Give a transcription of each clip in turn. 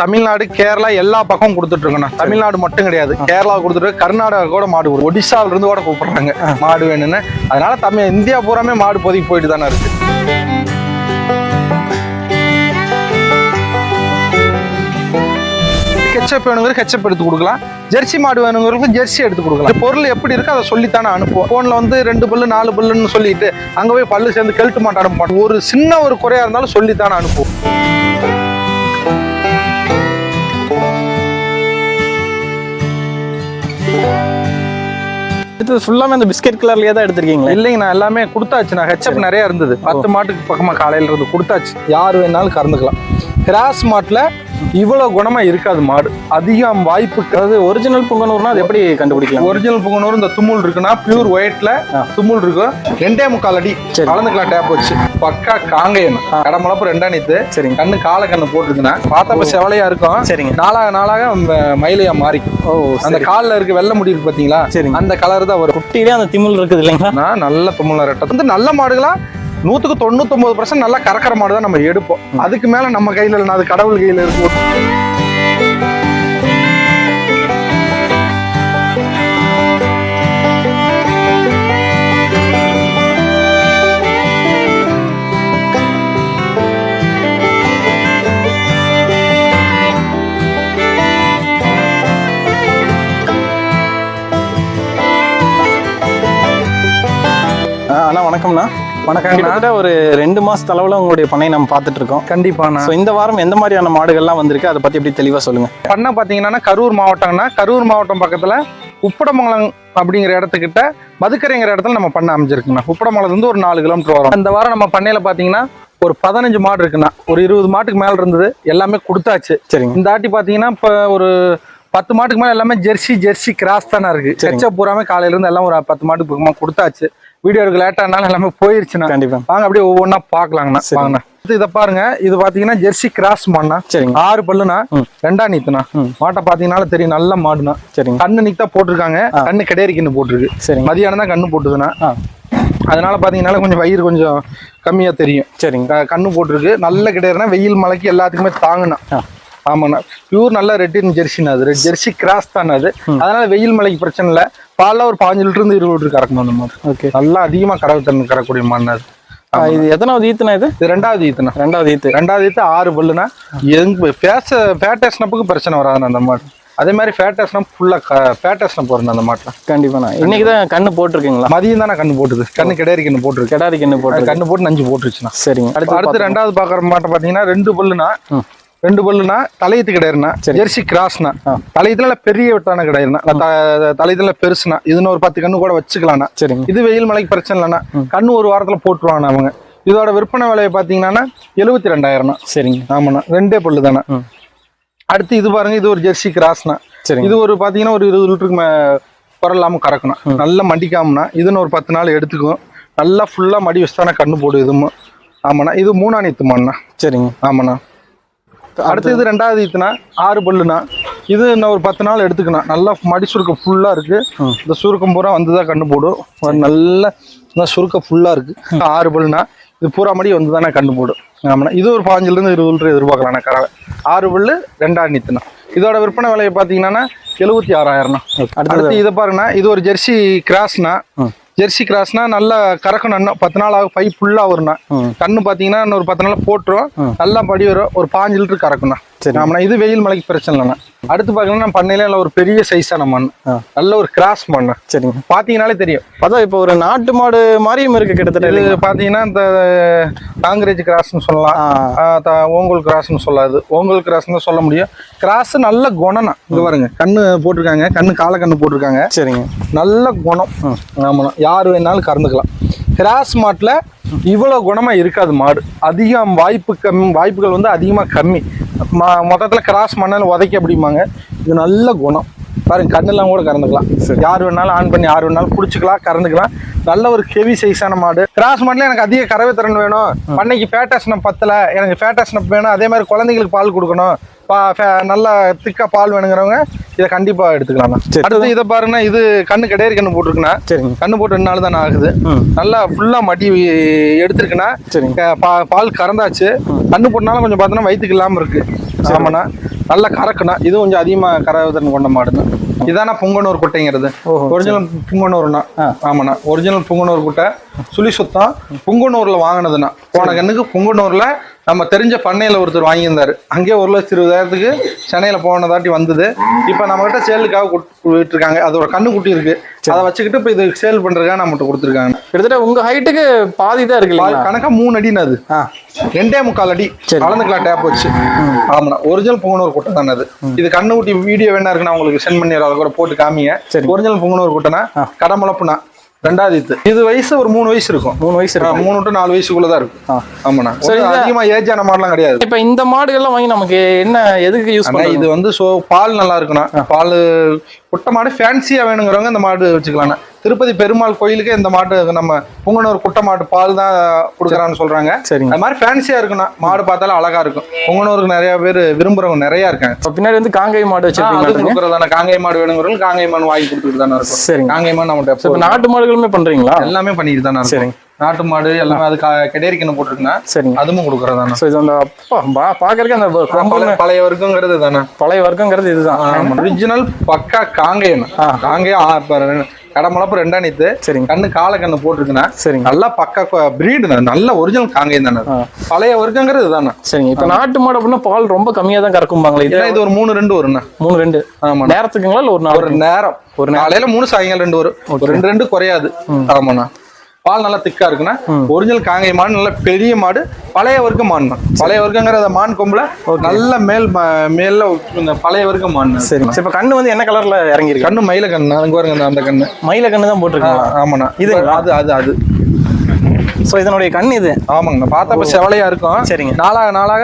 தமிழ்நாடு கேரளா எல்லா பக்கமும் கொடுத்துட்டு இருக்கோண்ணா தமிழ்நாடு மட்டும் கிடையாது. கேரளா கொடுத்துட்டு கர்நாடகா கூட மாடு கொடுக்கும். ஒடிசால இருந்து கூட கூப்பிடுறாங்க மாடு வேணும்னு. அதனால தமிழ் இந்தியா பூராமே மாடு பொதுக்கி போயிட்டு தானே இருக்கு. கெச்சப் வேணுங்கிறது கெச்சப் எடுத்து கொடுக்கலாம். ஜெர்சி மாடு வேணுங்கிறதுக்கு ஜெர்சி எடுத்து கொடுக்கலாம். பொருள் எப்படி இருக்கு அதை சொல்லித்தானே அனுப்புவோம். ஃபோனில் வந்து ரெண்டு பல்லு நாலு பல்லுன்னு சொல்லிட்டு அங்கே போய் பல்லு சேர்ந்து கெழுட்டு மாட்டு அனுப்ப மாட்டோம். ஒரு சின்ன ஒரு குறையா இருந்தாலும் சொல்லித்தானே அனுப்புவோம். இது ஃபுல்லாமே அந்த பிஸ்கெட் கலர்லயே தான் எடுத்திருக்கீங்களா? இல்லைங்க நான் எல்லாமே கொடுத்தாச்சு. நான் ஹெச்அப் நிறைய இருந்தது. பத்து மாட்டுக்கு பக்கமா காலையில இருந்து கொடுத்தாச்சு. யார் வேணாலும் கறந்துக்கலாம். கிராஸ் மாட்டுல இவ்வளவு குணமா இருக்காது மாடு. அதிகம் வாய்ப்பு அதாவது ஒரிஜினல் பொங்கனூர்னா அது எப்படி கண்டுபிடிக்கலாம்? ஒரிஜினல் புகனூர் இந்த தும்முல் இருக்குன்னா பியூர் ஒயிட்ல தும்முல் இருக்கும். ரெண்டே முக்கால் அடி சரி. கலந்துக்கலாம் டேப் வச்சு. பக்கா காங்கையன். கடமுளப்பு ரெண்டா நீத்து சரிங்க. கண்ணு காலை கண்ணு போட்டுருக்குன்னா பார்த்தப்ப செவலையா இருக்கும். சரிங்க. நாளாக நாளாக மயிலையா மாறிக்கும் ஓ அந்த கால்ல இருக்க வெள்ளை முடி இருக்கு பாத்தீங்களா? சரிங்க. அந்த கலர் தான் வரும். குட்டியிலே அந்த திமில் இருக்குது இல்லைங்களா? நல்ல தும்முல ரெட்டை வந்து நல்ல மாடுகளா? நூத்துக்கு தொண்ணூத்தொன்பது பர்சன்ட் நல்லா கறக்கிற மாடு தான் நம்ம எடுப்போம். அதுக்கு மேல நம்ம கையில இல்லைன்னா அது கடவுள் கையில இருக்கும் அண்ணா வணக்கம்ண்ணா. வணக்கங்கண்ணா கிட்டத்தட்ட ஒரு ரெண்டு மாசத்து அளவுல உங்களுடைய பண்ணை நம்ம பார்த்துட்டு இருக்கோம் கண்டிப்பாண்ணா. ஸோ இந்த வாரம் எந்த மாதிரியான மாடுகள்லாம் வந்திருக்கு? அதை பத்தி எப்படி தெளிவா சொல்லுங்க. பண்ண பாத்தீங்கன்னா கரூர் மாவட்டம்னா கரூர் மாவட்டம் பக்கத்துல உப்படமங்கலம் அப்படிங்கிற இடத்துக்கிட்ட மதுக்கரைங்கிற இடத்துல நம்ம பண்ண அமைஞ்சிருக்குண்ணா. உப்படமங்கலம் இருந்து ஒரு நாலு கிலோமீட்டர் வரும். இந்த வாரம் நம்ம பண்ணையில பாத்தீங்கன்னா ஒரு பதினஞ்சு மாடு இருக்குண்ணா. ஒரு இருபது மாட்டுக்கு மேல இருந்தது. எல்லாமே கொடுத்தாச்சு. சரிங்க. இந்த ஆட்டி பாத்தீங்கன்னா இப்ப ஒரு பத்து மாட்டுக்கு மேல எல்லாமே ஜெர்சி ஜெர்சி கிராஸ் தானே இருக்கு. செச்ச பூராமே காலையில இருந்து எல்லாம் ஒரு பத்து மாட்டுக்கு பக்கமா கொடுத்தாச்சு. வீடியோ எடுக்க லேட்டானாலும் எல்லாமே போயிருச்சுண்ணா கண்டிப்பா. வாங்க அப்படியே ஒவ்வொன்றா பார்க்கலாங்கண்ணா. சரி. வாங்கண்ணா. இது இதை பாருங்க. இது பாத்தீங்கன்னா ஜெர்சி கிராஸ் மாடுண்ணா. சரிங்க. ஆறு பல்லுண்ணா ம். ரெண்டா நீத்துண்ணா. ம். மாட்டை பாத்தீங்கன்னாலும் தெரியும் நல்ல மாடுண்ணா. சரிங்க. கண்ணு நிக்கா போட்டிருக்காங்க. கண்ணு கிடையாது கண்ணு போட்டிருக்கு. சரிங்க. மதியானம் தான் கண்ணு போட்டுதுண்ணா. அதனால பாத்தீங்கன்னா கொஞ்சம் வயிறு கொஞ்சம் கம்மியா தெரியும். சரிங்க. கண்ணு போட்டிருக்கு. நல்ல கிடையாதுன்னா வெயில் மலைக்கு எல்லாத்துக்குமே தாங்கண்ணா. ஆ. ஆமாண்ணா. பியூர் நல்ல ரெட்டின் ஜெர்சிண்ணா அது. ரெட் ஜெர்சி கிராஸ் தானே அது. அதனால வெயில் மலைக்கு பிரச்சனை இல்லை. பால்ல ஒரு பாஞ்சு லிட்டர் இருந்து இருபது லிட்டர் கறக்கணும் அந்த மாதிரி. ஓகே. நல்லா அதிகமா கறவை தண்ணி கறக்கூடிய மண் அது. இது எத்தனாவது ஈத்துனா இது? இது ரெண்டாவது ஈத்துண்ணா. ரெண்டாவது ஈத்து. ரெண்டாவது ஈத்து ஆறு பல்லுனா எங்க ஃபேஸ் ஃபேட்டஸ் ஸ்னப்புக்கு பிரச்சனை வராதுண்ணா அந்த மாடு. அதே மாதிரி ஃபேட்டஸ் ஸ்னப் ஃபுல்லாக ஃபேட்டஸ் ஸ்னப் வரும் அந்த மாட்டில். கண்டிப்பாண்ணா. இன்னைக்கு தான் கண்ணு போட்டிருக்கீங்களா? மதியம் தானே கண்ணு போட்டுது. கண்ணு கிடையாது கண்ணு போட்டுருக்கு. கெடாரி கண்ணு போட்டு கண்ணு போட்டு நஞ்சு போட்டுருச்சுண்ணா. சரிங்க. அடுத்து அடுத்து ரெண்டாவது பார்க்குற மாட்டை பார்த்தீங்கன்னா ரெண்டு பல்லுனா. ரெண்டு பல்லுனா தலையத்து கிடையாதுண்ணா சரி. ஜெர்சி கிராஸ்னா. தலையத்துல பெரிய வெட்டான கிடையாதுண்ணா தலையத்துல பெருசுனா. இதுன்னு ஒரு பத்து கண்ணு கூட வச்சுக்கலாம்ண்ணா சரிங்க. இது வெயில் மலைக்கு பிரச்சனை இல்லைண்ணா கண்ணு ஒரு வாரத்தில் போட்டுருவாங்கண்ணா அவங்க. இதோட விற்பனை விலையை பார்த்தீங்கன்னா எழுபத்தி ரெண்டாயிரம்ண்ணா சரிங்க. ஆமாண்ணா. ரெண்டே பல்லு தானே. அடுத்து இது பாருங்க இது ஒரு ஜெர்சி கிராஸ்னா. இது ஒரு பாத்தீங்கன்னா ஒரு இருபது லிட்டருக்கு மே குரல் இல்லாமல் கறக்கணும் நல்லா மண்டிக்காமனா இதுன்னு ஒரு பத்து நாள் எடுத்துக்கும் நல்லா ஃபுல்லாக மடி வச்சுதானே கண்ணு போடு இதுவும். ஆமாண்ணா. இது மூணா நீத்துமாண்ணா சரிங்க. ஆமாண்ணா. அடுத்து இது ரெண்டாவது ஈத்துனா ஆறு பல்லுண்ணா இது இன்னும் ஒரு பத்து நாள் எடுத்துக்கணும். நல்லா மடி சுருக்கம் ஃபுல்லாக இருக்கு. இந்த சுருக்கம் பூரா வந்து தான் கண்ணு போடும். நல்ல இந்த சுருக்கம் ஃபுல்லாக இருக்கு. ஆறு பல்லுனா இது பூரா மடி வந்து தானே கண்ணு போடும். ஆமாண்ணா இது ஒரு பாஞ்சிலிருந்து இருபது லிட்டர் எதிர்பார்க்கலாண்ணா கறவை. ஆறு பல்லு ரெண்டாவது நீத்துண்ணா இதோட விற்பனை விலையை பார்த்தீங்கன்னா எழுபத்தி ஆறாயிரம்ண்ணா. அடுத்தது அடுத்து இதை பாருங்கண்ணா இது ஒரு ஜெர்சி கிராஸ்னா. ஜெர்சி கிராஸ்னா நல்லா கறக்கணும் இன்னும் பத்து நாள் ஆகும் பை ஃபுல்லாக வரும்ண்ணா கண்ணு பார்த்தீங்கன்னா இன்னும் ஒரு பத்து நாள் போட்டுரும். நல்லா படி வரும். ஒரு பாஞ்சு லிட்டர் கறக்கணும் சரி. ஆமாண்ணா இது வெயில் மலைக்கு பிரச்சனை இல்லைண்ணா அடுத்து பார்த்தீங்கன்னா பண்ணையில நல்ல ஒரு பெரிய சைஸான மண். நல்ல ஒரு கிராஸ் மண் சரிங்க. பார்த்தீங்கனாலே தெரியும். அதான் இப்போ ஒரு நாட்டு மாடு மாதிரியும் இருக்கு கிட்டத்தட்ட இது? பார்த்தீங்கன்னா இந்த காங்கிரேஜ் கிராஸ்னு சொல்லலாம். ஓங்கோல் கிராஸ்னு சொல்லாது. ஓங்கோல் கிராஸ்னு சொல்ல முடியும். கிராஸ் நல்ல குணம்னா இது பாருங்க கண்ணு போட்டிருக்காங்க. கண்ணு காலை கண்ணு போட்டிருக்காங்க. சரிங்க. நல்ல குணம். ஆமாண்ணா. யார் வேணாலும் கறந்துக்கலாம். கிராஸ் மாட்டில் இவ்வளோ குணமாக இருக்காது மாடு. அதிகம் வாய்ப்பு கம்மி வாய்ப்புகள் வந்து அதிகமாக கம்மி. மொத்தத்தில் கிராஸ் மண்ணில் உதைக்க அப்படிம்பாங்க இது நல்ல குணம். பாருங்க கண்ணெல்லாம் கூட கறந்துக்கலாம். யார் வேணாலும் ஆன் பண்ணி யார் வேணாலும் பிடிச்சிக்கலாம் கறந்துக்கலாம். நல்ல ஒரு ஹெவி சைஸான மாடு. கிராஸ் மாட்டில் எனக்கு அதிக கறவை திறன் வேணும். பண்ணைக்கு ஃபேட்டாஸ்னம் பத்தலை. எனக்கு ஃபேட்டாஸ்னப் வேணும். அதே மாதிரி குழந்தைங்களுக்கு பால் கொடுக்கணும். பா நல்லா திக்கா பால் வேணுங்கிறவங்க இதை கண்டிப்பாக எடுத்துக்கலாம்ண்ணா சரி. அடுத்து இதை பாருங்கன்னா இது கண்ணு கிடையாது கண்ணு போட்டிருக்குண்ணா. சரிங்க. கண்ணு போட்டு ரெண்டு நாள் தானே ஆகுது. நல்லா ஃபுல்லா மடி எடுத்திருக்குன்னா பால் கறந்தாச்சு. கண்ணு போட்டனால கொஞ்சம் பார்த்தோன்னா வயிற்றுக்கு இல்லாமல் இருக்கு. ஆமாண்ணா. நல்ல கறக்குண்ணா இது கொஞ்சம் அதிகமா கறவதன் கொண்ட மாடுண்ணா இதானா புங்கனூர் குட்டைங்கிறது. ஒரிஜினல் புங்கனூர்னா ஆமாண்ணா. ஒரிஜினல் புங்கனூர் குட்டை சுழி சுத்தம் புங்கனூர்ல வாங்கினதுண்ணா. போன கண்ணுக்கு புங்கனூர்ல நம்ம தெரிஞ்ச பண்ணையில ஒருத்தர் வாங்கியிருந்தாரு. அங்கேயே ஒரு லட்சத்தி இருபதாயிரத்துக்கு சென்னையில போனதாட்டி வந்தது. இப்போ நம்மகிட்ட சேலுக்காக கொடுத்துட்டு இருக்காங்க அதோட கண்ணு குட்டி இருக்கு. அதை வச்சுக்கிட்டு இப்போ இது சேல் பண்றதுக்காக நம்மகிட்ட கொடுத்துருக்காங்க. கிட்டத்தட்ட உங்க ஹைட்டுக்கு பாதி தான் இருக்கு இல்லைங்களா? கணக்கா மூணு அடின்னு அது. ஆ. ரெண்டே முக்கால் அடி. கலந்துக்கலாம் டேப் வச்சு. ஆமாண்ணா. ஒரிஜினல் புங்கனூர் குட்டை தானே அது. இது கண்ணு குட்டி வீடியோ வேணா இருக்கு நான் உங்களுக்கு சென்ட் பண்ணி அதை கூட போட்டு காமிங்க. சரி. ஒரிஜினல் புங்கனூர் குட்டைனா கடமளப்புனா ரெண்டாவது இது. இது வயசு ஒரு மூணு வயசு இருக்கும். மூணு வயசு ஆ, இருக்கு மூணு டு நாலு வயசுக்குள்ளதான் இருக்கும். ஆமாண்ணா. சரி, அதிகமா ஏஜ் ஆன மாதிரிலாம் கிடையாது. இப்ப இந்த மாடுகள்லாம் வாங்கி நமக்கு என்ன எதுக்கு யூஸ் பண்ணுறது இது வந்து சோ பால் நல்லா இருக்குண்ணா. பால் குட்டை மாடு ஃபேன்சியா வேணுங்கிறவங்க இந்த மாடு வச்சுக்கலாம்ண்ணா திருப்பதி பெருமாள் கோயிலுக்கு இந்த மாடு நம்ம புங்கனூர் குட்டை மாட்டு பால் தான் கொடுக்குறான்னு சொல்றாங்க. சரிங்க. அது மாதிரி ஃபேன்சியா இருக்குண்ணா. மாடு பார்த்தாலும் அழகா இருக்கும். புங்கனூருக்கு நிறைய பேர் விரும்புறவங்க நிறைய இருக்காங்க. இப்ப பின்னாடி வந்து காங்கை மாடு வச்சிருக்கீங்க கொடுக்குறதான. காங்கை மாடு வேணுங்கிறவங்க காங்கை மாடு வாங்கி கொடுத்துட்டு தானே இருக்கும். சரிங்க. காங்கை மாடு நம்மகிட்ட நாட்டு மாடுகளுமே பண்றீங்களா? எல்லாமே பண்ணிட்டு தானே சரிங்க. நாட்டு மாடு எல்லாமே அது கெடேரிக்கணும் போட்டுருக்குன்னா சரிங்க. அதுவும் கொடுக்குறதானே. ஸோ இது அந்த பாக்குறதுக்கு அந்த பழைய வர்க்கங்கிறது தானே. பழைய வர்க்கங்கிறது இதுதான். ஒரிஜினல் பக்கா காங்கேயம். காங்கேயம் கடமளப்பு ரெண்டா நீத்து. சரிங்க. கண்ணு கால கண்ணு போட்டிருக்குன்னா சரிங்க. நல்லா பக்கா பிரீடு நல்ல ஒரிஜினல் காங்கேயம் தானே. பழைய வர்க்கங்கிறது தானே சரிங்க. இப்ப நாட்டு மாடு அப்படின்னா பால் ரொம்ப கம்மியா தான் கறக்கும்பாங்களே இது? ஏன்னா இது ஒரு மூணு ரெண்டு வரும்ண்ணா மூணு ரெண்டு. ஆமாண்ணா. நேரத்துக்குங்களா இல்ல ஒரு ஒரு நாள் நேரம். ஒரு நேரம். காலையில மூணு சாயங்காலம் ரெண்டு வரும். ஒரு ரெண்டு ரெண்டு குறையாது. ஆமாண்ணா. பால் நல்லா திக்கா இருக்குண்ணா ஒரிஜினல் காங்கை மாடு நல்ல பெரிய மாடு பழைய வர்க்க மாடுண்ணா பழைய வர்க்கங்கிற அந்த மான் கொம்புல நல்ல மேல் ம- மேல்ல இந்த பழைய வர்க்க சரிங்க சரி, இப்ப கண்ணு வந்து என்ன கலர்ல இறங்கிருக்கு கண்ணு மயில கண்ணு அங்க பாருங்க அந்த- கண்ணு. மயில கண்ணு தான் போட்டிருக்கீங்களா? ஆமாண்ணா. இது அது அது அது. ஸோ இதனுடைய கண் இது? ஆமாங்கண்ணா பார்த்தப்ப செவலையா இருக்கும். சரிங்க. நாளாக நாளாக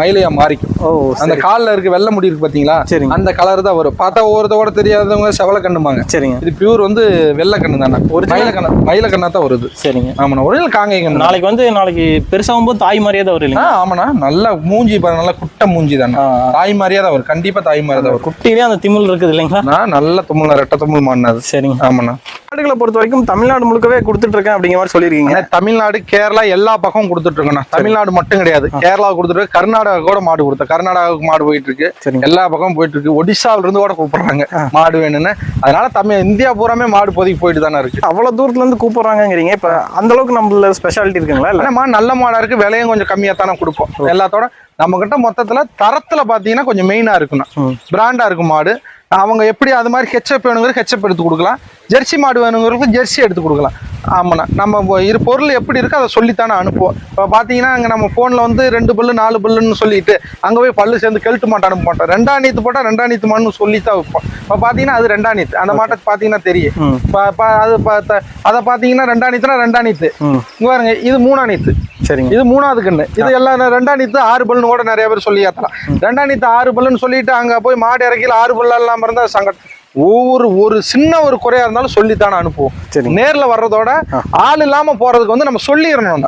மயிலையா மாறிக்கும். ஓ அந்த கால்ல இருக்க வெள்ளை முடி இருக்கு பாத்தீங்களா? சரிங்க. அந்த கலர் தான் வரும். பார்த்தா ஒவ்வொருத்தோட தெரியாதவங்க செவலை கண்ணுமாங்க. சரிங்க. இது பியூர் வந்து வெள்ளை கண்ணு தானே. ஒரு மயில கண்ணு மயில கண்ணா தான் வருது. சரிங்க. ஆமாண்ணா ஒரிஜினல் காங்கை கண்ணு நாளைக்கு வந்து நாளைக்கு பெருசாகும் போது தாய் மாதிரியே தான் வரும் ஆமாண்ணா. நல்ல மூஞ்சி நல்ல குட்டை மூஞ்சி தானே. தாய் மாதிரியே தான் வரும். கண்டிப்பா தாய் மாதிரி தான் வரும். குட்டிலேயே அந்த திமில் இருக்குது இல்லைங்களா? நான் நல்ல தும்மல் ரெட்ட தும்மல் மாடினது சரிங்க. ஆமாண்ணா. மாடுகளை பொறுத்த வரைக்கும் தமிழ்நாடு முழுக்கவே கொடுத்துட்டு இருக்கேன் அப்படிங்கிற மாதிரி சொல்லியிருக்கீங்க. தமிழ்நாடு கேரளா எல்லா பக்கமும் கொடுத்துட்டு இருக்கோண்ணா தமிழ்நாடு மட்டும் கிடையாது. கேரளா கொடுத்துட்டு கர்நாடகா கூட மாடு கொடுத்தேன். கர்நாடகாவுக்கு மாடு போயிட்டு இருக்கு எல்லா பக்கமும் போயிட்டு இருக்கு ஒடிசாவில இருந்து கூட கூப்பிடுறாங்க மாடு வேணும்னு. அதனால தமிழ் இந்தியா பூராமே மாடு பொதிக்கு போயிட்டு தானே இருக்கு. அவ்வளவு தூரத்துல இருந்து கூப்பிடுறாங்கங்கிறீங்க. இப்ப அந்த அளவுக்கு நம்மள ஸ்பெஷாலிட்டி இருக்குங்களா இல்ல? ஆனா மாடு நல்ல மாடா இருக்கு. விலையும் கொஞ்சம் கம்மியா தானே கொடுப்போம். எல்லாத்தோட நம்ம கிட்ட மொத்தத்துல தரத்துல பாத்தீங்கன்னா கொஞ்சம் மெயினா இருக்கணும். பிராண்டா இருக்கும் மாடு. அவங்க எப்படி அது மாதிரி ஹெச்எப் வேணுங்கிற ஹெச்எப் எடுத்து கொடுக்கலாம். ஜெர்சி மாடு வேணுங்கிறதுக்கு ஜெர்சி எடுத்து கொடுக்கலாம். ஆமாண்ணா. நம்ம இரு பொருள் எப்படி இருக்கோ அதை சொல்லித்தானே அனுப்புவோம். இப்போ பார்த்தீங்கன்னா அங்கே நம்ம ஃபோனில் வந்து ரெண்டு பல்லு நாலு பல்லுன்னு சொல்லிட்டு அங்கே போய் பல்லு சேர்ந்து கெழுட்டு மாட்டை அனுப்ப மாட்டோம் ரெண்டா நீத்து போட்டால் ரெண்டா நீத்து மாடுன்னு சொல்லி தான் வைப்போம். இப்போ பார்த்தீங்கன்னா அது ரெண்டா நீத்து. அந்த மாட்டை பார்த்தீங்கன்னா தெரியும். இப்போ அது பார்த்த அதை பார்த்தீங்கன்னா ரெண்டா நீத்துனா ரெண்டா நீத்து. இங்க பாருங்க இது மூணா நீத்து. சரிங்க. இது மூணாவது கண்ணு இது எல்லாம் ரெண்டா நீத்து ஆறு பல்லுன்னு கூட நிறைய பேர் சொல்லி ஏத்தலாம். ரெண்டா நீத்து ஆறு பல்லுன்னு சொல்லிட்டு அங்க போய் மாடு இறக்கில ஆறு பல்லு எல்லாம் இருந்தா சங்கடம் ஒவ்வொரு ஒரு சின்ன ஒரு குறையா இருந்தாலும் சொல்லித்தானே அனுப்புவோம். சரிங்க. நேர்ல வர்றதோட ஆள் இல்லாம போறதுக்கு வந்து நம்ம சொல்லிடணும்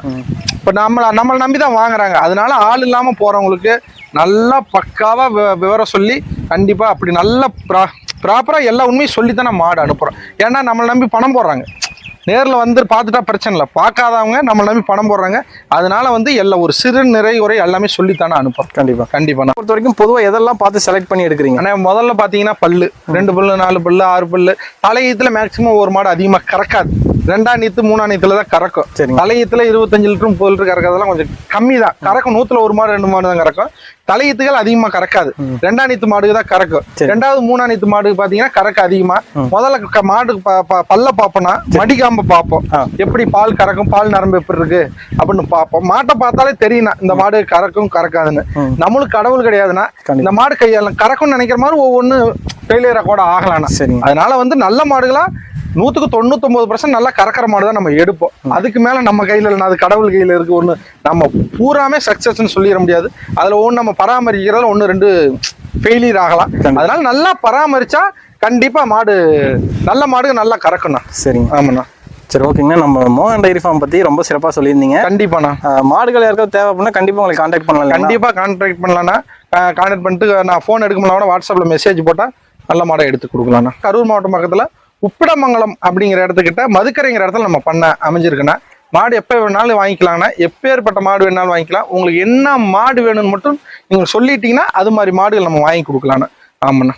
இப்ப நம்மள நம்மளை நம்பி தான் வாங்குறாங்க. அதனால ஆள் இல்லாம போறவங்களுக்கு நல்லா பக்காவா வி- விவரம் சொல்லி கண்டிப்பா அப்படி நல்லா ப்ராப்பரா எல்லா உண்மையும் சொல்லி தான் மாடு அனுப்புறோம். ஏன்னா நம்மளை நம்பி பணம் போடுறாங்க. நேரில் வந்து பார்த்துட்டா பிரச்சனை இல்லை. பார்க்காதவங்க நம்மளை நம்பி பணம் போடுறாங்க. அதனால வந்து எல்லா ஒரு சிறு நிறை உரை எல்லாமே சொல்லித்தானே அனுப்புறோம். கண்டிப்பா. கண்டிப்பா. பொறுத்த வரைக்கும் பொதுவா எதெல்லாம் பார்த்து செலக்ட் பண்ணி எடுக்கிறீங்க? ஆனால் முதல்ல பார்த்தீங்கன்னா பல்லு. ரெண்டு பல்லு நாலு பல்லு ஆறு பல்லு. தலையீத்துல மேக்சிமம் ஒரு மாடு அதிகமாக கறக்காது. ரெண்டாம் நீத்து மூணாம் நீத்துல தான் கறக்கும். சரிங்க. தலையீத்துல இருபத்தஞ்சு லிட்டரும் முப்பது லிட்டர் கறக்கிறதெல்லாம் கொஞ்சம் கம்மி தான். கறக்கும் நூத்துல ஒரு மாடு ரெண்டு மாடு தான் கறக்கும். தலையீத்துகள் அதிகமா கறக்காது. ரெண்டாம் நீத்து மாடுக்கு தான் கறக்கும். சரி. ரெண்டாவது மூணாம் நீத்து மாடுக்கு பாத்தீங்கன்னா கறக்க அதிகமா. முதல்ல ப- பல்ல பார்ப்போம்னா மடிக்காம பார்ப்போம். எப்படி பால் கறக்கும் பால் நரம்பு எப்படி இருக்கு அப்படின்னு பார்ப்போம் மாட்டை பார்த்தாலே தெரியும் இந்த மாடு கறக்கும் கறக்காதுன்னு. நம்மளுக்கு கடவுள் கிடையாதுன்னா இந்த மாடு கையால கறக்கும்னு நினைக்கிற மாதிரி ஒவ்வொன்று ஃபெயிலியராக கூட சரிங்க. அதனால வந்து நல்ல மாடுகளா நூற்றுக்கு தொண்ணூத்தொம்பது பர்சன்ட் நல்லா கறக்கிற மாடு தான் நம்ம எடுப்போம். அதுக்கு மேலே நம்ம கையில் இல்லை அது கடவுள் கையில் இருக்கு ஒன்று நம்ம பூராமே சக்ஸஸ்ன்னு சொல்லிட முடியாது. அதில் ஒன்று நம்ம பராமரிக்கிறதுல ஒன்று ரெண்டு ஃபெயிலியர் ஆகலாம். அதனால நல்லா பராமரிச்சா கண்டிப்பாக மாடு நல்ல மாடு நல்லா கறக்கும்ண்ணா. சரிங்க. ஆமாண்ணா. சரி ஓகேங்க நம்ம மோகன் டைரி ஃபார்ம் பத்தி ரொம்ப சிறப்பா சொல்லியிருந்தீங்க. கண்டிப்பாண்ணா. மாடுகள் யாருக்காவது தேவை அப்படின்னா கண்டிப்பா உங்களை கான்டாக்ட் பண்ணலாம்? கண்டிப்பாக கான்டாக்ட் பண்ணலாம்னா கான்டாக்ட் பண்ணிட்டு நான் ஃபோன் எடுக்க முடியல வாட்ஸ்அப்பில் மெசேஜ் போட்டால் நல்ல மாடை எடுத்து கொடுக்கலாம்ண்ணா கரூர் மாவட்டம் பக்கத்தில் உப்பிடமங்கலம் அப்படிங்கிற இடத்துக்கிட்ட மதுக்கரைங்கிற இடத்துல நம்ம பண்ண அமைஞ்சிருக்குன்னா மாடு எப்போ வேணாலும் வாங்கிக்கலாம்னா எப்பேற்பட்ட மாடு வேணாலும் வாங்கிக்கலாம். உங்களுக்கு என்ன மாடு வேணும்னு மட்டும் நீங்கள் சொல்லிட்டீங்கன்னா அது மாதிரி மாடுகள் நம்ம வாங்கி கொடுக்கலான்னு ஆமாண்ணா.